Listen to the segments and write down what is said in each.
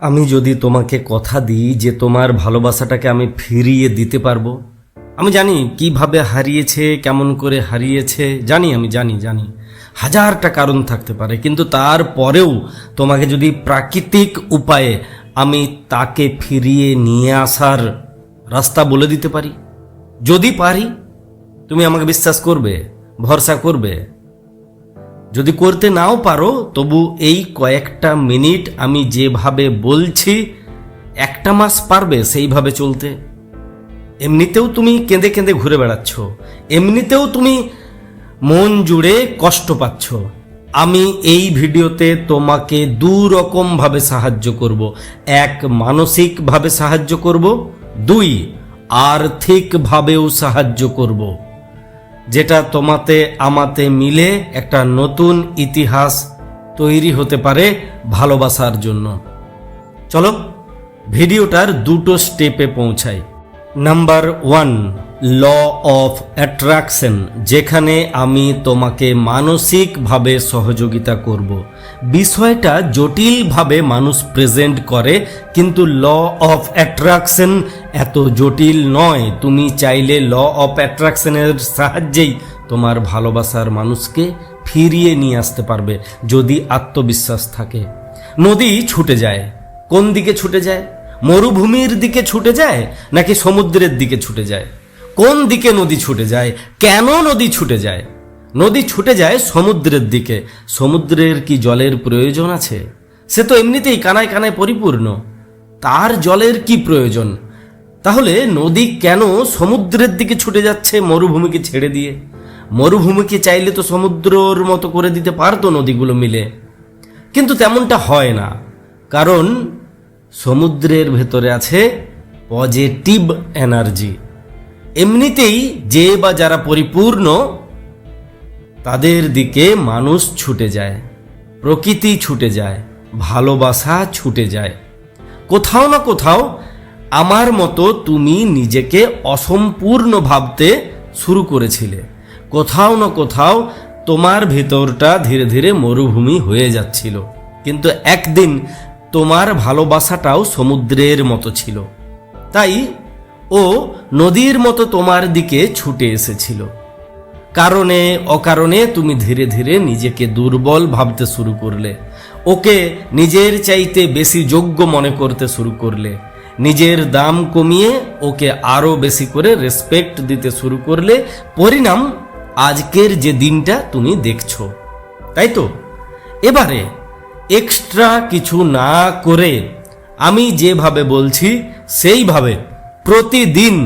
আমি যদি তোমাকে কথা দিই যে তোমার ভালোবাসাটাকে আমি ফিরিয়ে দিতে পারব, আমি জানি কীভাবে হারিয়েছে, কেমন করে হারিয়েছে, জানি আমি, জানি জানি। হাজারটা কারণ থাকতে পারে, কিন্তু তারপরেও তোমাকে যদি প্রাকৃতিক উপায়ে আমি তাকে ফিরিয়ে নিয়ে আসার রাস্তা বলে দিতে পারি? যদি পারি, তুমি আমাকে বিশ্বাস করবে, ভরসা করবে যদি করতে নাও পারো, তবু এই কয়েকটা মিনিট আমি যেভাবে বলছি, একটা মাস পারবে সেইভাবে চলতে। এমনিতেও তুমি কেঁদে কেঁদে ঘুরে বেড়াচ্ছ। এমনিতেও তুমি মন জুড়ে কষ্ট পাচ্ছ। আমি এই ভিডিওতে তোমাকে দু রকমভাবে সাহায্য করব। এক, মানসিকভাবে সাহায্য করব। দুই, আর্থিকভাবেও সাহায্য করব। যেটা তোমাতে, আমাতে মিলে একটা নতুন ইতিহাস তৈরি হতে পারে ভালোবাসার জন্য। চলো, ভিডিওটার দুটো স্টেপে পৌঁছাই। Number one law of attraction যেখানে আমি তোমাকে মানসিকভাবে সহযোগিতা করব। বিষয়টা জটিলভাবে মানুষ প্রেজেন্ট করে, কিন্তু ল অফ অ্যাট্রাকশন এত জটিল নয়। তুমি চাইলে ল অফ অ্যাট্রাকশনের সাহায্যেই তোমার ভালোবাসার মানুষকে ফিরিয়ে নিয়ে আসতে পারবে, যদি আত্মবিশ্বাস থাকে। নদী ছুটে যায়। কোন দিকে ছুটে যায়? মরুভূমির দিকে ছুটে যায় নাকি সমুদ্রের দিকে ছুটে যায়? কোন দিকে নদী ছুটে যায়? কেন নদী ছুটে যায়? নদী ছুটে যায় সমুদ্রের দিকে। সমুদ্রের কি জলের প্রয়োজন আছে? সে তো এমনিতেই কানায় কানায় পরিপূর্ণ। তার জলের কি প্রয়োজন? তাহলে নদী কেন সমুদ্রের দিকে ছুটে যাচ্ছে মরুভূমিকে ছেড়ে দিয়ে? মরুভূমিকে চাইলে তো সমুদ্রর মতো করে দিতে পারতো নদীগুলো মিলে। কিন্তু তেমনটা হয় না। কারণ সমুদ্রের ভেতরে আছে পজিটিভ এনার্জি এমনিতেই যে বা যারা পরিপূর্ণ, তাদের দিকে মানুষ ছুটে যায়, প্রকৃতি ছুটে যায়, ভালোবাসা ছুটে যায়। কোথাও না কোথাও আমার মতো তুমি নিজেকে অসম্পূর্ণ ভাবতে শুরু করেছিলে। কোথাও না কোথাও তোমার ভেতরটা ধীরে ধীরে মরুভূমি হয়ে যাচ্ছিল। কিন্তু একদিন তোমার ভালোবাসাটাও সমুদ্রের মতো ছিল। তাই ও নদীর মতো তোমার দিকে ছুটে এসেছিল। কারণে, অকারণে তুমি ধীরে ধীরে নিজেকে দুর্বল ভাবতে শুরু করলে। ওকে নিজের চাইতে বেশি যোগ্য মনে করতে শুরু করলে। নিজের দাম কমিয়ে ওকে আরও বেশি করে রেসপেক্ট দিতে শুরু করলে। পরিণাম, আজকের যে দিনটা তুমি দেখছ। তাই তো? এবারে এক্সট্রা কিছু না করে আমি যেভাবে বলছি, সেইভাবে প্রতিদিন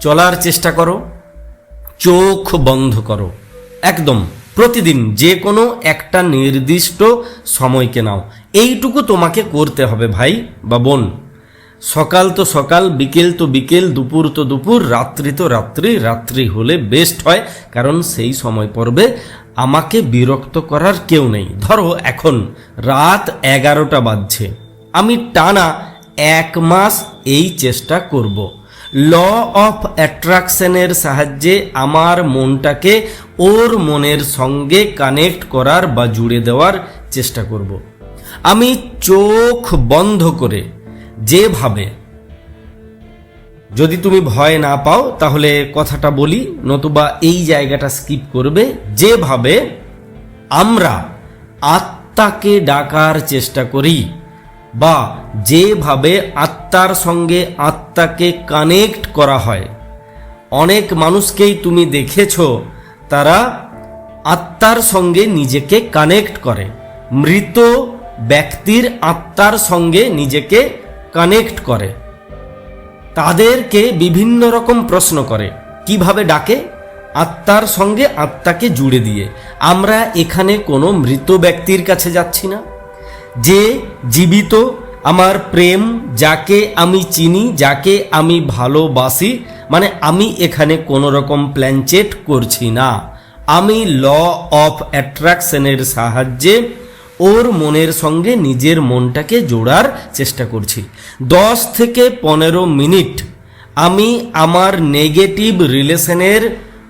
চলার চেষ্টা করো, চোখ বন্ধ করো। একদম প্রতিদিন যে কোনো একটা নির্দিষ্ট সময়কে নাও। এইটুকু তোমাকে করতে হবে ভাই বা বোন। সকাল তো সকাল, বিকেল তো বিকেল, দুপুর তো দুপুর, রাত্রি তো রাত্রি রাত্রি হলে বেস্ট হয়, কারণ সেই সময় পর্বে আমাকে বিরক্ত করার কেউ নেই। ধরো এখন রাত এগারোটা বাজছে। আমি টানা এক মাস এই চেষ্টা করব। ল অফ অ্যাট্রাকশনের সাহায্যে আমার মনটাকে ওর মনের সঙ্গে কানেক্ট করার বা জুড়ে দেওয়ার চেষ্টা করব। আমি চোখ বন্ধ করে যেভাবে, যদি তুমি ভয় না পাও, তাহলে কথাটা বলি, নতুবা এই জায়গাটা স্কিপ করবে। যেভাবে আমরা আত্মাকে ডাকার চেষ্টা করি বা যেভাবে আত্মার সঙ্গে আত্মাকে কানেক্ট করা হয়। অনেক মানুষকেই তুমি দেখেছ, তারা আত্মার সঙ্গে নিজেকে কানেক্ট করে। মৃত ব্যক্তির আত্মার সঙ্গে নিজেকে কানেক্ট করে। তাদেরকে বিভিন্ন রকম প্রশ্ন করে, কীভাবে ডাকে? আত্মার সঙ্গে আত্মাকে জুড়ে দিয়ে। আমরা এখানে কোনো মৃত ব্যক্তির কাছে যাচ্ছি না। যে জীবিত আমার প্রেম যাকে আমি চিনি, যাকে আমি ভালোবাসি মানে আমি এখানে কোনো রকম প্ল্যানচেট করছি না। আমি ল অফ অ্যাট্রাকশনের সাহায্যে ওর মনের সঙ্গে নিজের মনটাকে জোড়ার চেষ্টা করছি। দশ থেকে পনেরো মিনিট আমি আমার নেগেটিভ রিলেশনের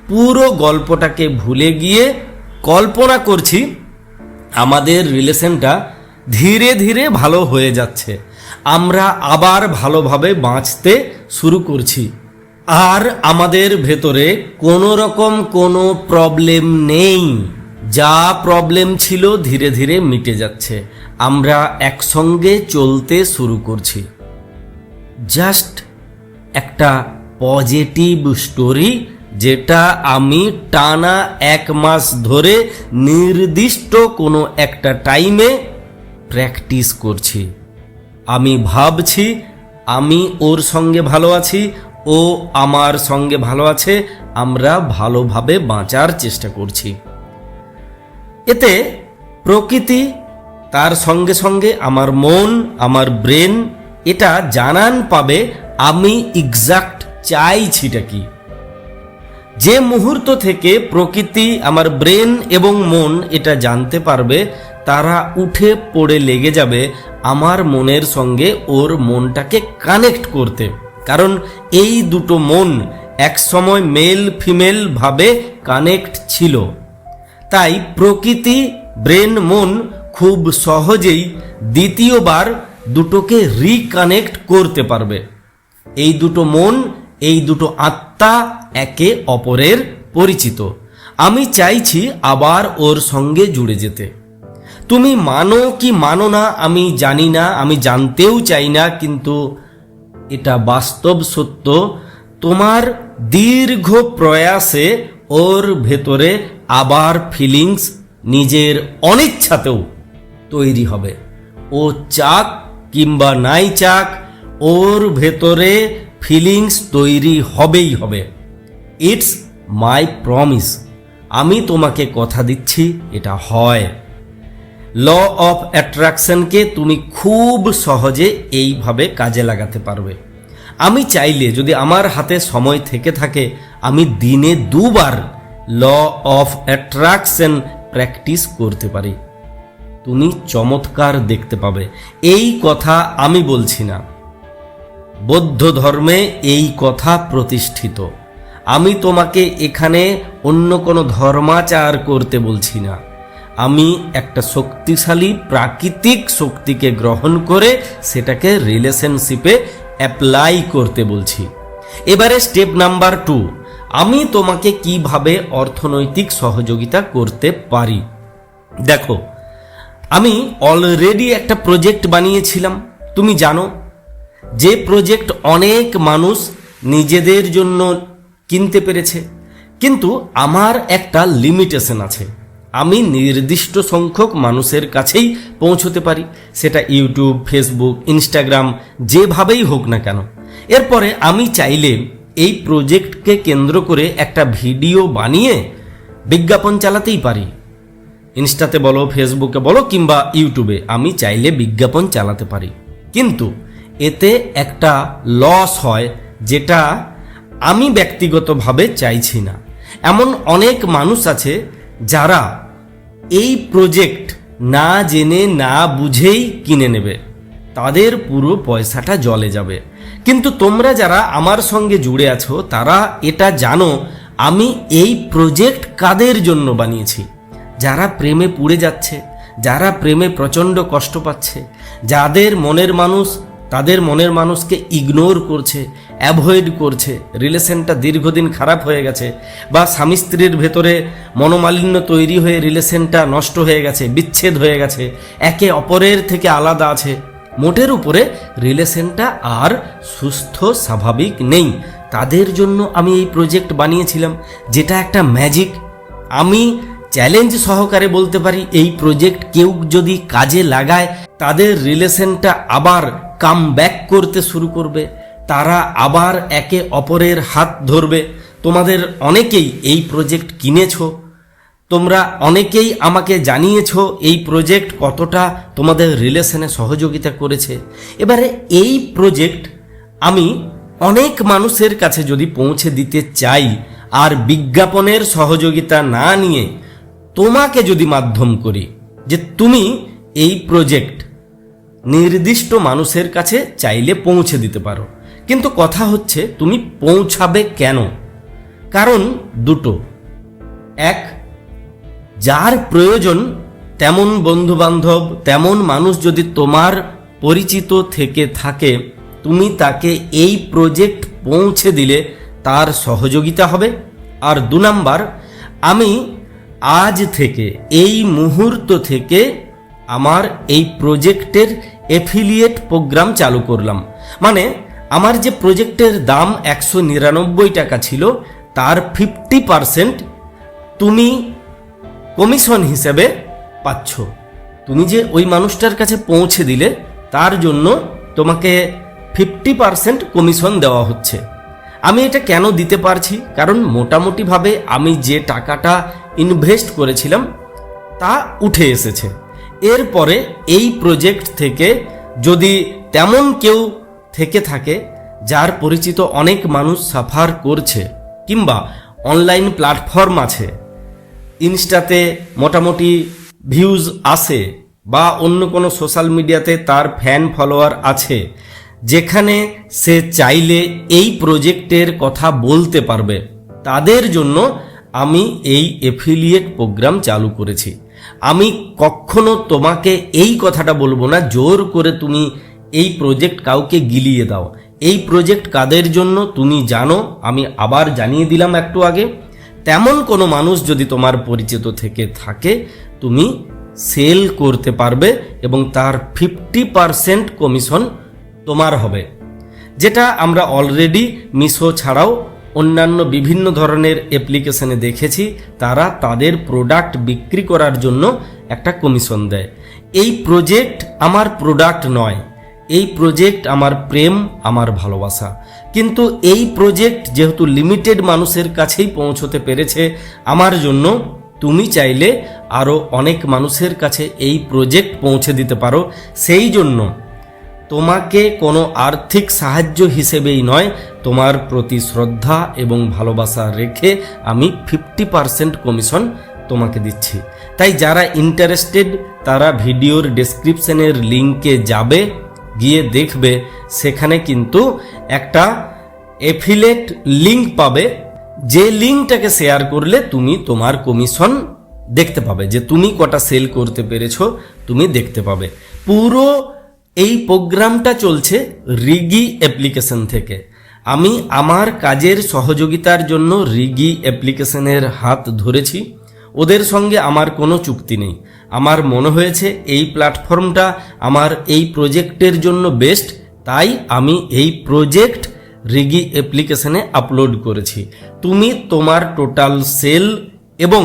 পুরো গল্পটাকে ভুলে গিয়ে কল্পনা করছি, আমাদের রিলেশনটা ধীরে ধীরে ভালো হয়ে যাচ্ছে। আমরা আবার ভালোভাবে বাঁচতে শুরু করছি। আর আমাদের ভেতরে কোনো রকম কোনো প্রবলেম নেই। যা প্রবলেম ছিল ধীরে ধীরে মিটে যাচ্ছে। আমরা একসঙ্গে চলতে শুরু করছি। জাস্ট একটা পজিটিভ স্টোরি যেটা আমি টানা এক মাস ধরে নির্দিষ্ট কোনো একটা টাইমে প্র্যাকটিস করছি। আমি ভাবছি আমি ওর সঙ্গে ভালো আছি, ও আমার সঙ্গে ভালো আছে, আমরা ভালোভাবে বাঁচার চেষ্টা করছি। এতে প্রকৃতি তার সঙ্গে সঙ্গে আমার মন, আমার ব্রেন, এটা জানান পাবে আমি এক্সাক্ট চাইছিটা কি। যে মুহূর্ত থেকে প্রকৃতি, আমার ব্রেন এবং মন এটা জানতে পারবে, তারা উঠে পড়ে লেগে যাবে আমার মনের সঙ্গে ওর মনটাকে কানেক্ট করতে। কারণ এই দুটো মন একসময় মেল ফিমেল ভাবে কানেক্ট ছিল। তাই প্রকৃতি, ব্রেন, মন খুব সহজেই দ্বিতীয়বার দুটোকে রিকানেক্ট করতে পারবে। এই দুটো মন এই দুটো আত্মা একে অপরের পরিচিত। আমি চাইছি আবার ওর সঙ্গে জুড়ে যেতে। তুমি মানো কি মানো না আমি জানি না, আমি জানতেও চাই না, কিন্তু এটা বাস্তব সত্য। তোমার দীর্ঘ প্রয়াসে ওর ভেতরে আবার ফিলিংস নিজের অনিচ্ছাতেও তৈরি হবে। ও চাক কিংবা নাই চাক, ওর ভেতরে ফিলিংস তৈরি হবেই হবে। ইটস মাই প্রমিস আমি তোমাকে কথা দিচ্ছি, এটা হয়। ল অফ অ্যাট্রাকশনকে তুমি খুব সহজে এইভাবে কাজে লাগাতে পারবে। আমি চাইলে যদি আমার হাতে সময় থেকে থাকে, আমি দিনে দুবার ল অফ অ্যাট্রাকশন প্র্যাকটিস করতে পারি। তুমি চমৎকার দেখতে পাবে। এই কথা আমি বলছি না। বৌদ্ধ ধর্মে এই কথা প্রতিষ্ঠিত। আমি তোমাকে এখানে অন্য কোনো ধর্মাচার করতে বলছি না। আমি একটা শক্তিশালী প্রাকৃতিক শক্তিকে গ্রহণ করে সেটাকে রিলেশনশিপে অ্যাপ্লাই করতে বলছি। এবারে স্টেপ নাম্বার টু আমি তোমাকে কীভাবে অর্থনৈতিক সহযোগিতা করতে পারি? দেখো, আমি অলরেডি একটা প্রজেক্ট বানিয়েছিলাম। তুমি জানো যে প্রজেক্ট অনেক মানুষ নিজেদের জন্য কিনতে পেরেছে, কিন্তু আমার একটা লিমিটেশন আছে। আমি নির্দিষ্ট সংখ্যক মানুষের কাছেই পৌঁছতে পারি, সেটা ইউটিউব ফেসবুক ইনস্টাগ্রাম যেভাবেই হোক না কেন। এরপরে আমি চাইলে এই প্রজেক্টকে কেন্দ্র করে একটা ভিডিও বানিয়ে বিজ্ঞাপন চালাতেই পারি। ইনস্টাতে বলো ফেসবুকে বলো, কিংবা ইউটিউবে আমি চাইলে বিজ্ঞাপন চালাতে পারি। কিন্তু এতে একটা লস হয় যেটা আমি ব্যক্তিগতভাবে চাইছি না। এমন অনেক মানুষ আছে যারা এই প্রজেক্ট না জেনে, না বুঝেই কিনে নেবে। তাদের পুরো পয়সাটা জলে যাবে। কিন্তু তোমরা যারা আমার সঙ্গে জুড়ে আছো, তারা এটা জানো, আমি এই প্রজেক্ট কাদের জন্য বানিয়েছি? যারা প্রেমে পুড়ে যাচ্ছে, যারা প্রেমে প্রচণ্ড কষ্ট পাচ্ছে, যাদের মনের মানুষ তাদের মনের মানুষকে ইগনোর করছে অ্যাভয়েড করছে, রিলেশনটা দীর্ঘদিন খারাপ হয়ে গেছে বা স্বামী স্ত্রীর ভেতরে মনোমালিন্য তৈরি হয়ে রিলেশনটা নষ্ট হয়ে গেছে, বিচ্ছেদ হয়ে গেছে, একে অপরের থেকে আলাদা আছে। মোটের উপরে রিলেশনটা আর সুস্থ, স্বাভাবিক নেই। তাদের জন্য আমি এই প্রজেক্ট বানিয়েছিলাম, যেটা একটা ম্যাজিক আমি চ্যালেঞ্জ সহকারে বলতে পারি, এই প্রজেক্ট কেউ যদি কাজে লাগায়, তাদের রিলেশনটা আবার কাম ব্যাক করতে শুরু করবে। তারা আবার একে অপরের হাত ধরবে। তোমাদের অনেকেই এই প্রজেক্ট কিনেছো। তোমরা অনেকেই আমাকে জানিয়েছো এই প্রজেক্ট কতটা তোমাদের রিলেশনে সহযোগিতা করেছে। এবারে এই প্রজেক্ট আমি অনেক মানুষের কাছে যদি পৌঁছে দিতে চাই আর বিজ্ঞাপনের সহযোগিতা না নিয়ে তোমাকে যদি মাধ্যম করি যে তুমি এই প্রজেক্ট নির্দিষ্ট মানুষের কাছে চাইলে পৌঁছে দিতে পারো। কিন্তু কথা হচ্ছে, তুমি পৌঁছাবে কেন? কারণ দুটো। এক, যার প্রয়োজন তেমন বন্ধু বান্ধব তেমন মানুষ যদি তোমার পরিচিত থেকে থাকে, তুমি তাকে এই প্রজেক্ট পৌঁছে দিলে তার সহযোগিতা হবে। আর দু নাম্বার, আমি আজ থেকে, এই মুহূর্ত থেকে আমার এই প্রজেক্টের এফিলিয়েট প্রোগ্রাম চালু করলাম। মানে আমার যে প্রজেক্টের দাম একশো নিরানব্বই টাকা ছিল, তার ফিফটি পারসেন্ট তুমি কমিশন হিসেবে পাচ্ছ। তুমি যে ওই মানুষটার কাছে পৌঁছে দিলে, তার জন্য তোমাকে ফিফটি পারসেন্ট কমিশন দেওয়া হচ্ছে। আমি এটা কেন দিতে পারছি? কারণ মোটামুটিভাবে আমি যে টাকাটা ইনভেস্ট করেছিলাম, তা উঠে এসেছে। এরপরে এই প্রজেক্ট থেকে যদি তেমন কেউ থেকে থাকে, যার পরিচিত অনেক মানুষ সাফার করছে, কিংবা অনলাইন প্ল্যাটফর্ম আছে, ইনস্টাতে মোটামুটি ভিউজ আসে বা অন্য কোনো সোশ্যাল মিডিয়াতে তার ফ্যান ফলোয়ার আছে, যেখানে সে চাইলে এই প্রজেক্টের কথা বলতে পারবে, তাদের জন্য আমি এই এফিলিয়েট প্রোগ্রাম চালু করেছি। আমি কখনো তোমাকে এই কথাটা বলব না, জোর করে তুমি এই প্রজেক্ট কাউকে গিলিয়ে দাও। এই প্রজেক্ট কাদের জন্য তুমি জানো, আমি আবার জানিয়ে দিলাম একটু আগে। তেমন কোনো মানুষ যদি তোমার পরিচিত থেকে থাকে, তুমি সেল করতে পারবে এবং তার ফিফটি পারসেন্ট কমিশন তোমার হবে। যেটা আমরা অলরেডি মিশো ছাড়াও অন্যান্য বিভিন্ন ধরনের অ্যাপ্লিকেশনে দেখেছি, তারা তাদের প্রোডাক্ট বিক্রি করার জন্য একটা কমিশন দেয়। এই প্রজেক্ট আমার প্রোডাক্ট নয়, এই প্রজেক্ট আমার প্রেম, আমার ভালোবাসা। কিন্তু এই প্রজেক্ট যেহেতু লিমিটেড মানুষের কাছেই পৌঁছতে পেরেছে, আমার জন্য তুমি চাইলে আরও অনেক মানুষের কাছে এই প্রজেক্ট পৌঁছে দিতে পারো। সেই জন্য তোমাকে কোনো আর্থিক সাহায্য হিসেবেই নয়, তোমার প্রতি শ্রদ্ধা এবং ভালোবাসা রেখে আমি ফিফটি পারসেন্ট কমিশন তোমাকে দিচ্ছি। তাই যারা ইন্টারেস্টেড, তারা ভিডিওর ডেসক্রিপশনের লিঙ্কে যাবে, গিয়ে দেখবে, সেখানে কিন্তু একটা এফিলেট লিঙ্ক পাবে। যে লিঙ্কটাকে শেয়ার করলে তুমি তোমার কমিশন দেখতে পাবে যে তুমি কটা সেল করতে পেরেছ, তুমি দেখতে পাবে। পুরো এই প্রোগ্রামটা চলছে রিগি অ্যাপ্লিকেশন থেকে। আমি আমার কাজের সহযোগিতার জন্য রিগি অ্যাপ্লিকেশনের হাত ধরেছি। ওদের সঙ্গে আমার কোনো চুক্তি নেই। আমার মনে হয়েছে এই প্ল্যাটফর্মটা আমার এই প্রজেক্টের জন্য বেস্ট, তাই আমি এই প্রজেক্ট রিগি অ্যাপ্লিকেশনে আপলোড করেছি। তুমি তোমার টোটাল সেল এবং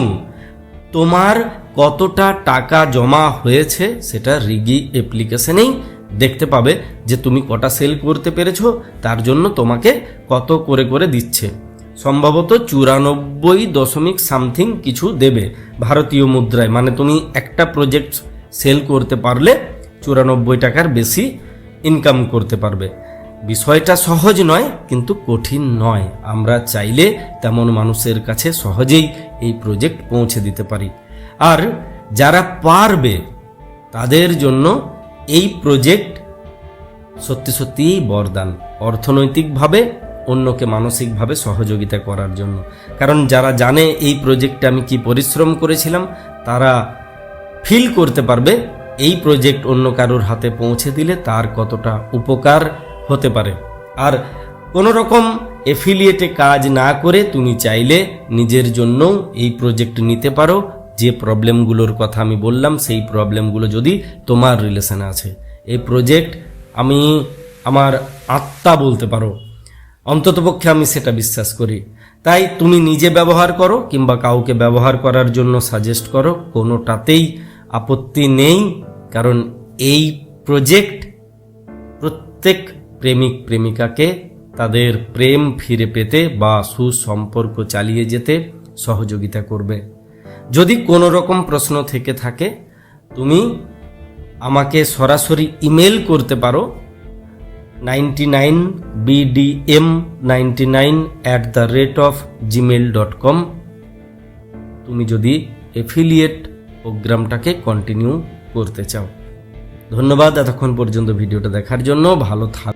তোমার কতটা টাকা জমা হয়েছে সেটা রিগি অ্যাপ্লিকেশনেই দেখতে পাবে যে তুমি কটা সেল করতে পেরেছ, তার জন্য তোমাকে কত করে করে দিচ্ছে। সম্ভবত চুরানব্বই দশমিক সামথিং কিছু দেবে ভারতীয় মুদ্রায়। মানে তুমি একটা প্রজেক্ট সেল করতে পারলে চুরানব্বই টাকার বেশি ইনকাম করতে পারবে। বিষয়টা সহজ নয়, কিন্তু কঠিন নয়। আমরা চাইলে তেমন মানুষের কাছে সহজেই এই প্রজেক্ট পৌঁছে দিতে পারি। আর যারা পারবে, তাদের জন্য এই প্রজেক্ট সত্যি সত্যিই বরদান, অর্থনৈতিকভাবে, অন্যকে মানসিকভাবে সহযোগিতা করার জন্য। কারণ যারা জানে এই প্রজেক্টে আমি কি পরিশ্রম করেছিলাম, তারা ফিল করতে পারবে এই প্রজেক্ট অন্য কারোর হাতে পৌঁছে দিলে তার কতটা উপকার হতে পারে। আর কোনো রকম এফিলিয়েটে কাজ না করে তুমি চাইলে নিজের জন্যও এই প্রজেক্ট নিতে পারো। যে প্রবলেমগুলোর কথা আমি বললাম, সেই প্রবলেমগুলো যদি তোমার রিলেশনে আছে। এই প্রজেক্ট আমি আমার আত্মা বলতে পারো, অন্ততপক্ষে আমি সেটা বিশ্বাস করি। তাই তুমি নিজে ব্যবহার করো কিংবা কাউকে ব্যবহার করার জন্য সাজেস্ট করো, কোনোটাতেই আপত্তি নেই, কারণ এই প্রজেক্ট প্রত্যেক প্রেমিক প্রেমিকাকে তাদের প্রেম ফিরে পেতে বা সুসম্পর্ক চালিয়ে যেতে সহযোগিতা করবে। যদি কোনো রকম প্রশ্ন থেকে থাকে, তুমি আমাকে সরাসরি ইমেল করতে পারো। Ninety nine BDM ninety nine at the rate of Gmail dot com. তুমি যদি এফিলিয়েট প্রোগ্রামটাকে কন্টিনিউ করতে চাও। ধন্যবাদ, এতক্ষণ পর্যন্ত ভিডিওটা দেখার জন্য। ভালো থাক